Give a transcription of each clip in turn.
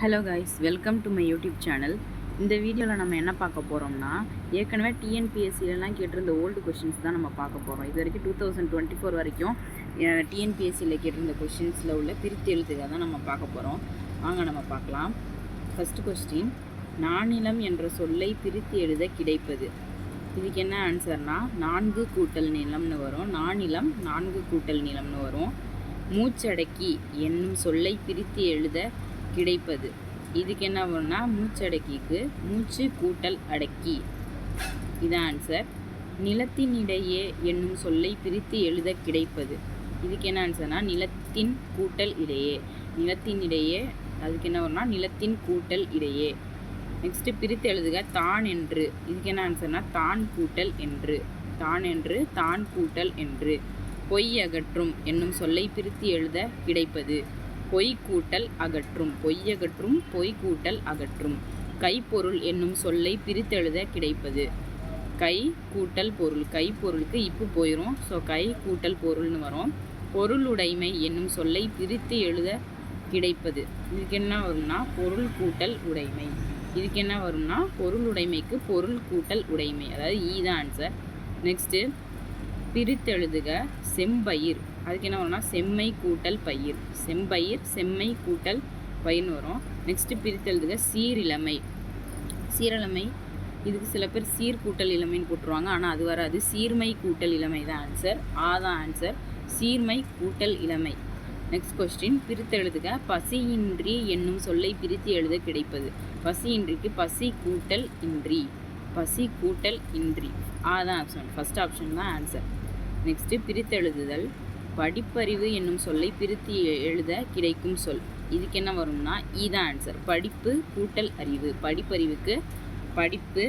Hello guys welcome to my YouTube channel இந்த வீடியோவில் நம்ம என்ன பார்க்க போகிறோம்னா ஏற்கனவே டிஎன்பிஎஸ்சிலலாம் கேட்டிருந்த ஓல்டு கொஷின்ஸ் தான் நம்ம பார்க்க போகிறோம் இது வரைக்கும் டூ தௌசண்ட் டுவெண்ட்டி ஃபோர் வரைக்கும் டிஎன்பிஎஸ்சியில் கேட்டிருந்த கொஷின்ஸில் உள்ள பிரித்து எழுத்துக்காக தான் நம்ம பார்க்க போகிறோம் வாங்க நம்ம பார்க்கலாம். ஃபஸ்ட்டு கொஸ்டின் நானிலம் என்ற சொல்லை பிரித்து எழுத கிடைப்பது. இதுக்கு என்ன ஆன்சர்னால் நான்கு கூட்டல் நிலம்னு வரும். நானிலம் நான்கு கூட்டல் நிலம்னு வரும். மூச்சடக்கி என்னும் சொல்லை பிரித்து எழுத கிடைப்பது. இதுக்கு என்ன வரும்னா மூச்சடக்கிக்கு மூச்சு கூட்டல் அடக்கி. இதான் ஆன்சர் நிலத்தினிடையே என்னும் சொல்லை பிரித்து எழுத கிடைப்பது. இதுக்கு என்ன ஆன்சர்னா நிலத்தின் கூட்டல் இடையே. நிலத்தினிடையே அதுக்கு என்ன வரும்னா நிலத்தின் கூட்டல் இடையே. நெக்ஸ்ட்டு பிரித்து எழுதுக தான் என்று. இதுக்கு என்ன ஆன்சர்னா தான் கூட்டல் என்று. தான் என்று தான் கூட்டல் என்று. பொய் அகற்றும் என்னும் சொல்லை பிரித்து எழுத கிடைப்பது. பொய் கூட்டல் அகற்றும் பொய் அகற்றும் பொய் கூட்டல் அகற்றும். கைப்பொருள் என்னும் சொல்லை பிரித்தெழுத கிடைப்பது. கை கூட்டல் பொருள் கை பொருளுக்கு இப்பு போயிடும் ஸோ கை கூட்டல் பொருள்னு வரும். பொருளுடைமை என்னும் சொல்லை பிரித்து எழுத கிடைப்பது. இதுக்கு என்ன வரும்னா பொருள் கூட்டல் உடைமை. இதுக்கு என்ன வரும்னா பொருளுடைமைக்கு பொருள் கூட்டல் உடைமை. அதாவது ஈ தான் ஆன்சர் நெக்ஸ்ட்டு பிரித்தெழுதுக. செம்பயிர். அதுக்கு என்ன வரும்னா செம்மை கூட்டல் பயிர். செம்பயிர் செம்மை கூட்டல் பயிர்னு வரும். நெக்ஸ்ட்டு பிரித்தெழுதுக சீரிழமை. சீரிழமை இதுக்கு சில பேர் சீர் கூட்டல் இளமைன்னு போட்டுருவாங்க. ஆனால் அது வராது. சீர்மை கூட்டல் இளமை தான் ஆன்சர் ஆ தான் ஆன்சர் சீர்மை கூட்டல் இளமை. நெக்ஸ்ட் கொஸ்டின் பிரித்தெழுதுக பசியின்றி என்னும் சொல்லை பிரித்து எழுத கிடைப்பது. பசியின்றிக்கு பசி கூட்டல் இன்றி. பசி கூட்டல் இன்றி. அதான் ஆப்ஷன் ஃபஸ்ட் ஆப்ஷன் தான் ஆன்சர் நெக்ஸ்ட்டு பிரித்தெழுதுதல் படிப்பறிவு என்னும் சொல்லை பிரித்து எழுத கிடைக்கும் சொல். இதுக்கு என்ன வரும்னா e இதான் ஆன்சர் படிப்பு கூட்டல் அறிவு. படிப்பறிவுக்கு படிப்பு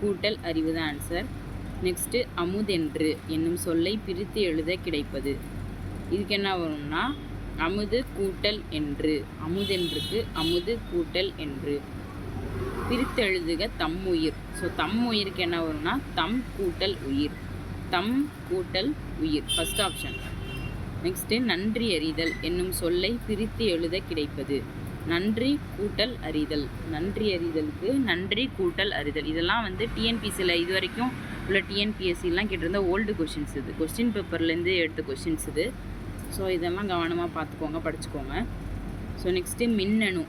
கூட்டல் அறிவு தான் ஆன்சர் நெக்ஸ்ட்டு அமுதென்று என்னும் சொல்லை பிரித்து எழுத கிடைப்பது. இதுக்கு என்ன வரும்னா அமுது கூட்டல் என்று. அமுதென்றுக்கு அமுது கூட்டல் என்று. பிரித்தெழுதுக தம்முயிர். ஸோ தம்முயிருக்கு என்ன வரும்னா தம் கூட்டல் உயிர். தம் கூட்டல் உயிர். ஃபஸ்ட் ஆப்ஷன் நெக்ஸ்ட்டு நன்றி அறிதல் என்னும் சொல்லை பிரித்து எழுத கிடைப்பது. நன்றி கூட்டல் அறிதல். நன்றி அறிதலுக்கு நன்றி கூட்டல் அறிதல். இதெல்லாம் வந்து டிஎன்பிசியில் இது வரைக்கும் உள்ள டிஎன்பிஎஸ்சிலாம் கேட்டிருந்த ஓல்டு கொஷின்ஸ் இது. கொஸ்டின் பேப்பர்லேருந்து எடுத்த கொஷின்ஸ் இது. ஸோ இதெல்லாம் கவனமாக பார்த்துக்கோங்க படிச்சுக்கோங்க. ஸோ நெக்ஸ்ட்டு மின்னணு.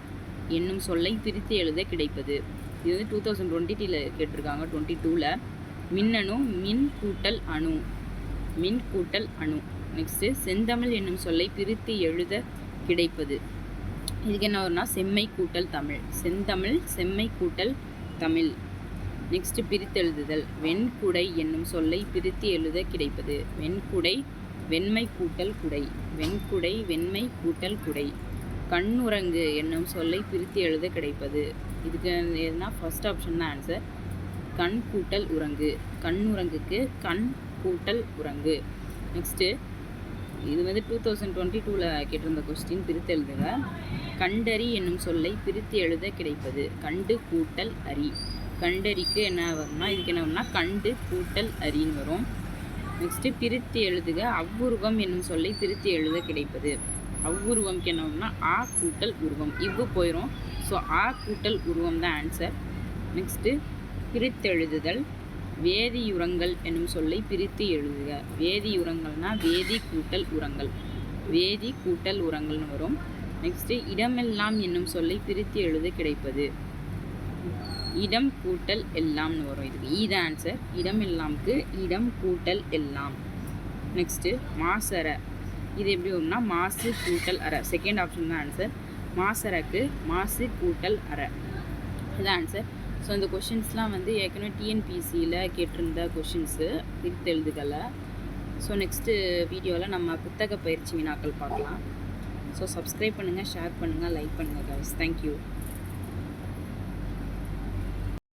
என்னும் சொல்லை பிரித்து எழுத கிடைப்பது. இது வந்து டூ தௌசண்ட் டுவெண்ட்டி கேட்டிருக்காங்க டுவெண்ட்டி டூவில் மின்னணு மின் கூட்டல் அணு. மின் கூட்டல் அணு. நெக்ஸ்ட்டு செந்தமிழ் என்னும் சொல்லை பிரித்து எழுத கிடைப்பது. இதுக்கு என்ன வரும்னா செம்மை கூட்டல் தமிழ். செந்தமிழ் செம்மை கூட்டல் தமிழ். நெக்ஸ்ட் பிரித்தெழுதுதல் வெண்குடை என்னும் சொல்லை பிரித்து எழுத கிடைப்பது. வெண்குடை வெண்மை கூட்டல் குடை. வெண்குடை வெண்மை கூட்டல் குடை. கண்ணுரங்கு என்னும் சொல்லை பிரித்து எழுத கிடைப்பது. இதுக்கு எதுனா ஃபர்ஸ்ட் ஆப்ஷன் தான் ஆன்சர் கண் கூட்டல் உறங்கு. கண்ணுரங்குக்கு கண் கூட்டல் உறங்கு. நெக்ஸ்ட்டு இது வந்து டூ தௌசண்ட் டுவெண்ட்டி டூவில் கேட்டிருந்த கொஸ்டின் பிரித்து எழுதுங்க. கண்டறி என்னும் சொல்லை பிரித்து எழுத கிடைப்பது. கண்டு கூட்டல் அரி. கண்டறிக்கு என்ன வரும்னா இதுக்கு என்ன வரும்னா கண்டு கூட்டல் அரின்னு வரும். நெக்ஸ்ட்டு பிரித்து எழுதுக. அவ்வுருவம் என்னும் சொல்லை பிரித்து எழுத கிடைப்பது. அவ்வுருவம்க்கு என்ன வரும்னா ஆ கூட்டல் உருவம். இவ்வு போயிடும் ஸோ ஆ கூட்டல் உருவம் தான் ஆன்சர் நெக்ஸ்ட்டு பிரித்தெழுதுதல் வேதியுரங்கள் என்னும் சொல்லை பிரித்து எழுதுக. வேதியுரங்கள்னா வேதி கூட்டல் உரங்கள். வேதி கூட்டல் உரங்கள்னு வரும். நெக்ஸ்ட்டு இடமெல்லாம் என்னும் சொல்லை பிரித்து எழுத கிடைப்பது. இடம் கூட்டல் எல்லாம்னு வரும். இதுக்கு e ஈ ஆன்சர் இடம் எல்லாம்க்கு இடம் கூட்டல் எல்லாம். நெக்ஸ்ட்டு மாசர இது எப்படி வரும்னா மாசு கூட்டல் அரை செகண்ட் ஆப்ஷன் தான் ஆன்சர் மாசரக்கு மாசு கூட்டல் அரை இதுதான் ஆன்சர் ஸோ இந்த கொஷின்ஸ்லாம் வந்து ஏற்கனவே டிஎன்பிசியில் கேட்டிருந்த கொஷின்ஸு திருத்த எழுதுகளை ஸோ நெக்ஸ்ட்டு வீடியோவில் நம்ம புத்தக பயிற்சி வினாக்கள் பார்க்கலாம். ஸோ சப்ஸ்கிரைப் பண்ணுங்கள் ஷேர் பண்ணுங்கள் லைக் பண்ணுங்கள் கைஸ் தேங்க்யூ